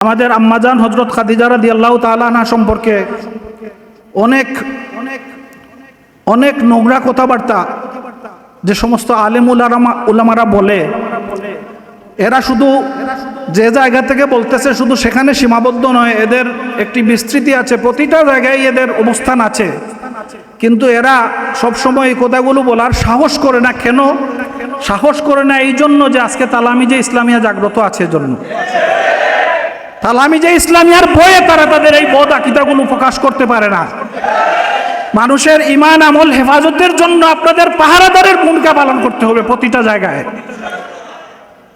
আমাদের আম্মাজান হজরত খাদিজারা দিয়াল্লাহ তালানা সম্পর্কে অনেক অনেক অনেক নোংরা কথাবার্তা যে সমস্ত আলেম উলামা, উলামারা বলে। এরা শুধু যে জায়গা থেকে বলতেছে শুধু সেখানে সীমাবদ্ধ নয়, এদের একটি বিস্তৃতি আছে, প্রতিটা জায়গায় এদের অবস্থান আছে। কিন্তু এরা সবসময় এই কথাগুলো বলার সাহস করে না, কেন? সাহস করে না এই জন্য যে আজকে তালামি যে ইসলামিয়া জাগ্রত আছে এজন্য তালামি যে ইসলামিয়ার বয়ে তারা তাদের এই বদ আকিদাগুলো প্রকাশ করতে পারে না। মানুষের ইমান আমল, হেফাজতের জন্য আপনাদের পাহারাদারের ভূমিকা পালন করতে হবে প্রতিটা জায়গায়।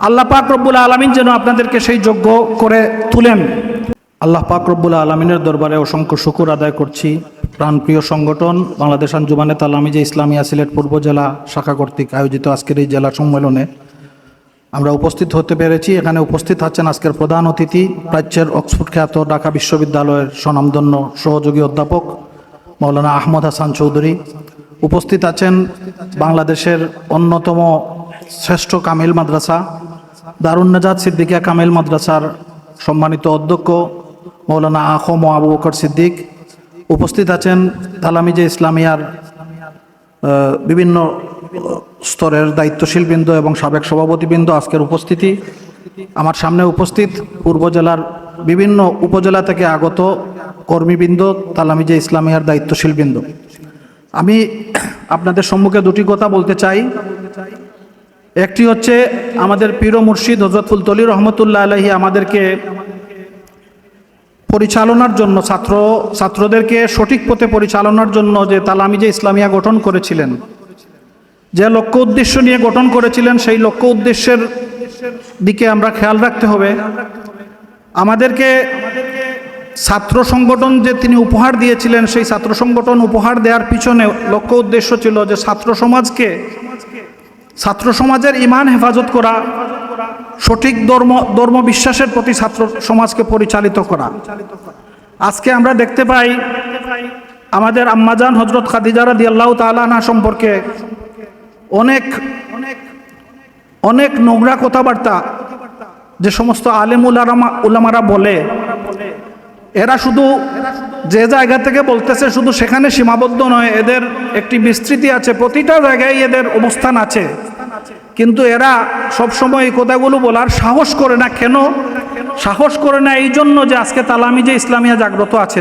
আল্লাহ পাক রব্বুল আলমিন যেন আপনাদেরকে সেই যোগ্য করে তুলেন। আল্লাহ পাক রব্বুল আলমিনের দরবারে অসংখ্য শুকুর আদায় করছি। প্রাণপ্রিয় সংগঠন, বাংলাদেশ আঞ্জুমানে তালামি যে ইসলামিয়া সিলেট পূর্ব জেলা শাখা কর্তৃক আয়োজিত আজকের এই জেলা সম্মেলনে আমরা উপস্থিত হতে পেরেছি। এখানে উপস্থিত আছেন আজকের প্রধান অতিথি, প্রাচ্যের অক্সফোর্ড খ্যাত ঢাকা বিশ্ববিদ্যালয়ের স্বনামধন্য সহযোগী অধ্যাপক মৌলানা আহমদ হাসান চৌধুরী। উপস্থিত আছেন বাংলাদেশের অন্যতম শ্রেষ্ঠ কামিল মাদ্রাসা দারুন্নাজাদ সিদ্দিকিয়া কামিল মাদ্রাসার সম্মানিত অধ্যক্ষ মৌলানা আখম ও আবু বকর সিদ্দিক। উপস্থিত আছেন তালামিজে ইসলামিয়ার বিভিন্ন স্তরের দায়িত্বশীল বৃন্দ এবং সাবেক সভাপতিবৃন্দ আজকের উপস্থিতি। আমার সামনে উপস্থিত পূর্ব জেলার বিভিন্ন উপজেলা থেকে আগত কর্মীবৃন্দ, তালামিজে ইসলামিয়ার দায়িত্বশীল বৃন্দ আমি আপনাদের সম্মুখে দুটি কথা বলতে চাই। একটি হচ্ছে আমাদের পীর মুর্শিদ হজরত ফুলতলি রহমতুল্লাহ আলহী আমাদেরকে পরিচালনার জন্য, ছাত্র, ছাত্রদেরকে সঠিক পথে পরিচালনার জন্য যে তালামিজে ইসলামিয়া গঠন করেছিলেন যে লক্ষ্য উদ্দেশ্য নিয়ে গঠন করেছিলেন, সেই লক্ষ্য উদ্দেশ্যের দিকে আমরা খেয়াল রাখতে হবে। আমাদেরকে ছাত্র সংগঠন যে তিনি উপহার দিয়েছিলেন, সেই ছাত্র সংগঠন উপহার দেওয়ার পিছনে লক্ষ্য উদ্দেশ্য ছিল যে ছাত্র সমাজকে, ছাত্র সমাজের ইমান হেফাজত করা, সঠিক ধর্ম ধর্ম বিশ্বাসের প্রতি ছাত্র সমাজকে পরিচালিত করা। আজকে আমরা দেখতে পাই, আমাদের আম্মাজান হজরত খাদিজারা দিয়াল্লাহ তালানা সম্পর্কে অনেক অনেক অনেক নোংরা কথাবার্তা যে সমস্ত আলেম উলামা উলামারা বলে, এরা শুধু যে জায়গা থেকে বলতেছে শুধু সেখানে সীমাবদ্ধ নয়, এদের একটি বিস্তৃতি আছে, প্রতিটা জায়গায় এদের অবস্থান আছে। কিন্তু এরা সবসময় এই কথাগুলো বলার সাহস করে না, কেন? সাহস করে না এই জন্য যে আজকে তালামি যে ইসলামিয়া জাগ্রত আছে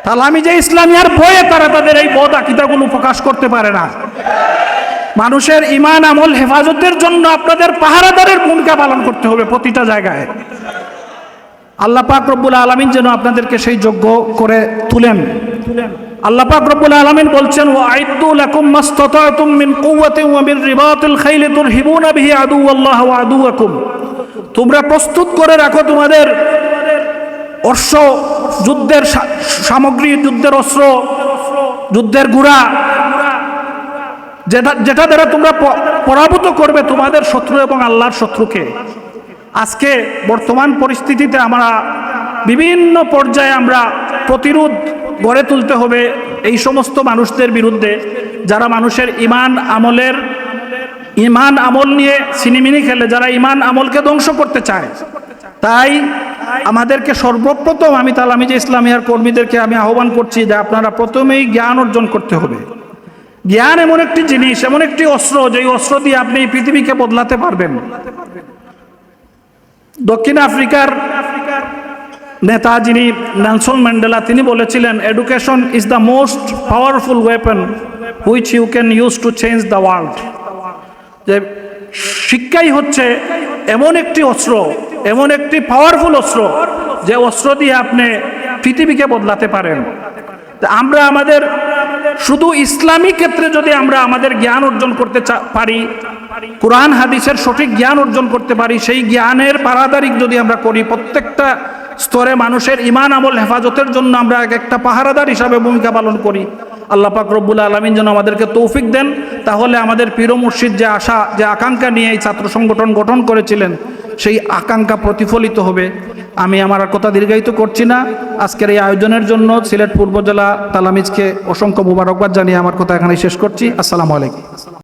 এজন্য তালামি যে ইসলামিয়ার বয়ে তারা তাদের এই বদ আকিদাগুলো প্রকাশ করতে পারে না। মানুষের ইমান আমল, হেফাজতের জন্য আপনাদের পাহারাদারের ভূমিকা পালন করতে হবে প্রতিটা জায়গায়। আল্লাহ পাক রব্বুল আলমিন যেন আপনাদেরকে সেই যোগ্য করে তুলেন। আল্লাহ পাক রব্বুল আলমিন বলছেন ও আইদু লাকুম মাস্তাতাতুম মিন কুওয়াতিন ওয়া মিন রিবাতিল খাইলি তুরহিবুনা বিহি আদুওয়াল্লাহ ওয়া আদুওয়াকুম। তোমরা প্রস্তুত করে রাখো তোমাদের অশ্ব যুদ্ধের সামগ্রী, যুদ্ধের অস্ত্র, যুদ্ধের গুড়া, যেটা যেটা দ্বারা তোমরা পরাভূত করবে তোমাদের শত্রু এবং আল্লাহর শত্রুকে। আজকে বর্তমান পরিস্থিতিতে আমরা বিভিন্ন পর্যায়ে আমরা প্রতিরোধ গড়ে তুলতে হবে এই সমস্ত মানুষদের বিরুদ্ধে, যারা মানুষের ইমান, আমলের ইমান আমল নিয়ে সিনিমিনি খেলে, যারা ইমান আমলকে ধ্বংস করতে চায়, তাই আমাদেরকে সর্বপ্রথম আমি তাহলে তালামি যে ইসলামিয়ার কর্মীদেরকে আমি আহ্বান করছি যে আপনারা প্রথমেই জ্ঞান অর্জন করতে হবে। জ্ঞান এমন একটি জিনিস, এমন একটি অস্ত্র, যেই অস্ত্র দিয়ে আপনি পৃথিবীকে বদলাতে পারবেন। দক্ষিণ আফ্রিকার নেতা যিনি নেলসন ম্যান্ডেলা, তিনি বলেছিলেন education is the most powerful weapon which you can use to change the world যে শিক্ষাই হচ্ছে এমন একটি অস্ত্র এমন একটি পাওয়ারফুল অস্ত্র যে অস্ত্র দিয়ে আপনি পৃথিবীকে বদলাতে পারেন। আমরা আমাদের শুধু ইসলামী ক্ষেত্রে যদি আমরা আমাদের জ্ঞান অর্জন করতে পারি, কোরআন, হাদিসের সঠিক জ্ঞান অর্জন করতে পারি, সেই জ্ঞানের পারাদারিক যদি আমরা করি, প্রত্যেকটা স্তরে মানুষের ইমান আমল, হেফাজতের জন্য আমরা এক একটা পাহারাদার হিসাবে ভূমিকা পালন করি। আল্লাহ পাক রব্বুল আলমিন যেন আমাদেরকে তৌফিক দেন। তাহলে আমাদের পীর মুর্শিদ যে আশা, যে আকাঙ্ক্ষা নিয়ে এই ছাত্র সংগঠন গঠন করেছিলেন সেই আকাঙ্ক্ষা প্রতিফলিত হবে। আমি আমার আর কথা দীর্ঘায়িত করছি না। আজকের এই আয়োজনের জন্য সিলেট পূর্ব জেলা তালামিজকে অসংখ্য মুবারকবাদ জানিয়ে আমার কথা এখানে শেষ করছি। আসসালামু আলাইকুম।